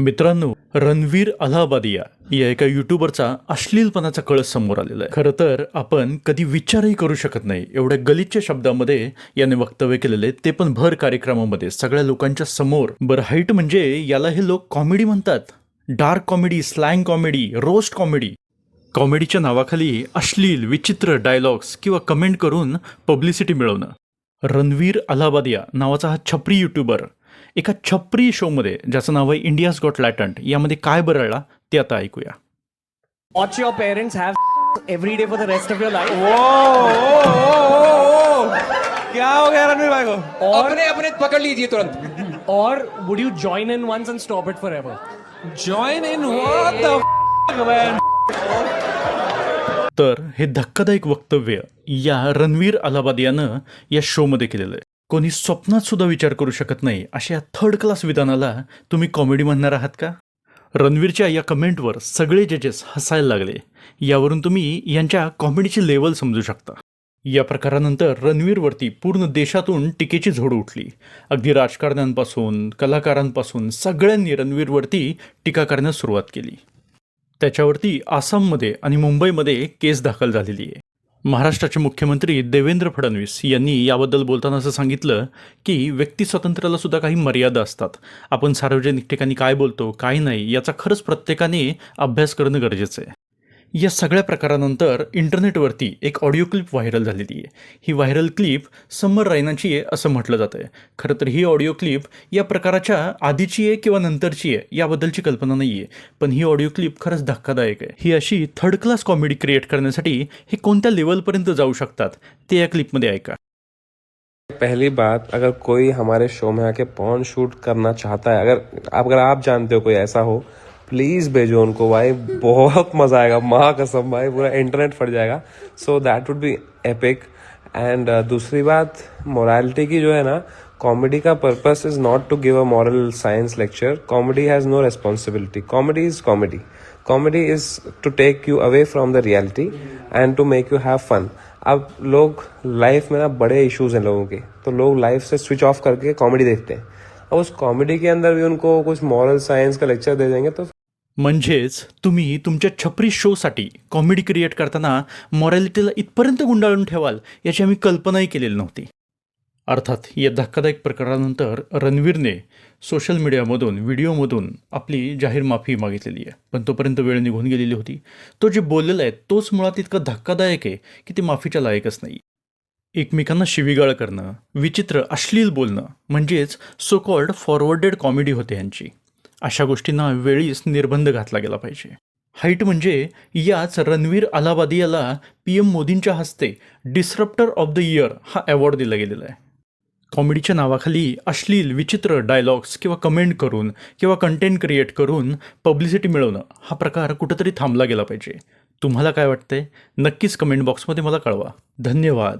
मित्रांनो रणवीर अलाहाबादिया या एका युट्यूबरचा अश्लीलपणाचा कळस समोर आलेला आहे. खरं तर आपण कधी विचारही करू शकत नाही. एवढ्या गलिच्छ शब्दामध्ये याने वक्तव्य केलेले ते पण भर कार्यक्रमामध्ये. सगळ्या लोकांच्या समोर. बरं हाईट म्हणजे याला हे लोक कॉमेडी म्हणतात. Dark comedy slang comedy roast comedy. कॉमेडीच्या नावाखाली अश्लील विचित्र डायलॉग्स किंवा कमेंट करून पब्लिसिटी मिळवणं. रणवीर अलाहाबादिया नावाचा हा छपरी युट्यूबर एका छपरी शोमध्ये ज्याचं नाव आहे इंडियाज गॉट लॅटंट यामध्ये काय बरळला ते आता ऐकूया. Watch your parents have every day for the rest of your life. क्या हो गया रणवीर भाई को? अपने अपने पकड़ लीजिए तुरंत। or would you join in once and stop it forever? Join in what the man तर हे धक्कादायक वक्तव्य या रणवीर अलाहाबादियानं या शोमध्ये केलेलं आहे. कोणी स्वप्नात सुद्धा विचार करू शकत नाही. अशा या थर्ड क्लास विधानाला तुम्ही कॉमेडी म्हणणार आहात का? रणवीरच्या या कमेंटवर सगळे जजेस हसायला लागले. यावरून तुम्ही यांच्या कॉमेडीची लेवल समजू शकता. या प्रकारानंतर रणवीरवरती पूर्ण देशातून टीकेची झोड उठली. अगदी राजकारण्यांपासून कलाकारांपासून सगळ्यांनी रणवीरवरती टीका करण्यास सुरुवात केली. त्याच्यावरती आसाममध्ये आणि मुंबईमध्ये केस दाखल झालेली आहे. महाराष्ट्राचे मुख्यमंत्री देवेंद्र फडणवीस यांनी याबद्दल बोलताना असं सांगितलं की व्यक्ती स्वातंत्र्याला सुद्धा काही मर्यादा असतात. आपण सार्वजनिक ठिकाणी काय बोलतो काय नाही याचा खरंच प्रत्येकाने अभ्यास करणं गरजेचं आहे. या सगळ्या प्रकारानंतर इंटरनेटवरती एक ऑडिओ क्लिप व्हायरल झालेली आहे. ही व्हायरल क्लिप समर रायनाची आहे असं म्हटलं जातं आहे. खरं तर ही ऑडिओ क्लिप या प्रकाराच्या आधीची आहे किंवा नंतरची आहे याबद्दलची कल्पना नाही आहे. पण ही ऑडिओ क्लिप खरंच धक्कादायक आहे. ही अशी थर्ड क्लास कॉमेडी क्रिएट करण्यासाठी हे कोणत्या लेवलपर्यंत जाऊ शकतात ते या क्लिपमध्ये ऐका. पहली बात अगर कोई हमारे शो में आके पॉन शूट करना चाहता है अगर अगर आप जानते हो कोई ऐसा हो प्लीज़ भेजो उनको भाई, बहुत मज़ा आएगा। माँ कसम भाई, पूरा इंटरनेट फट जाएगा। So that would be epic and दूसरी बात मोरालिटी की जो है ना कॉमेडी का purpose is not to give a moral science lecture comedy has no responsibility comedy is comedy comedy is to take you away from the reality and to make you have fun अब लोग life में ना बड़े issues हैं लोगों के। तो लोग लाइफ से स्विच ऑफ़ करके कॉमेडी देखते हैं। अब उस कॉमेडी के अंदर भी उनको कुछ मॉरल साइंस का लेक्चर दे देंगे तो म्हणजेच तुम्ही तुमच्या छपरी शोसाठी कॉमेडी क्रिएट करताना मॉरॅलिटीला इथपर्यंत गुंडाळून ठेवाल याची आम्ही कल्पनाही केलेली नव्हती. अर्थात या धक्कादायक प्रकारानंतर रणवीरने सोशल मीडियामधून व्हिडिओमधून आपली जाहीर माफी मागितलेली आहे. पण तोपर्यंत वेळ निघून गेलेली होती. तो जे बोललेला आहे तोच मुळात इतका धक्कादायक आहे की ते माफीच्या लायकच नाही. एकमेकांना शिवीगाळ करणं विचित्र अश्लील बोलणं म्हणजेच सो कॉल्ड फॉरवर्डेड कॉमेडी होते यांची. अशा गोष्टींना वेळीच निर्बंध घातला गेला पाहिजे. हाईट म्हणजे याच रणवीर अलाहाबादियाला पी एम मोदींच्या हस्ते डिस्रप्टर ऑफ द इयर हा अवॉर्ड दिला गेलेला आहे. कॉमेडीच्या नावाखाली अश्लील विचित्र डायलॉग्स किंवा कमेंट करून किंवा कंटेंट क्रिएट करून पब्लिसिटी मिळवणं हा प्रकार कुठंतरी थांबला गेला पाहिजे. तुम्हाला काय वाटतंय? नक्कीच कमेंट बॉक्समध्ये मला कळवा. धन्यवाद.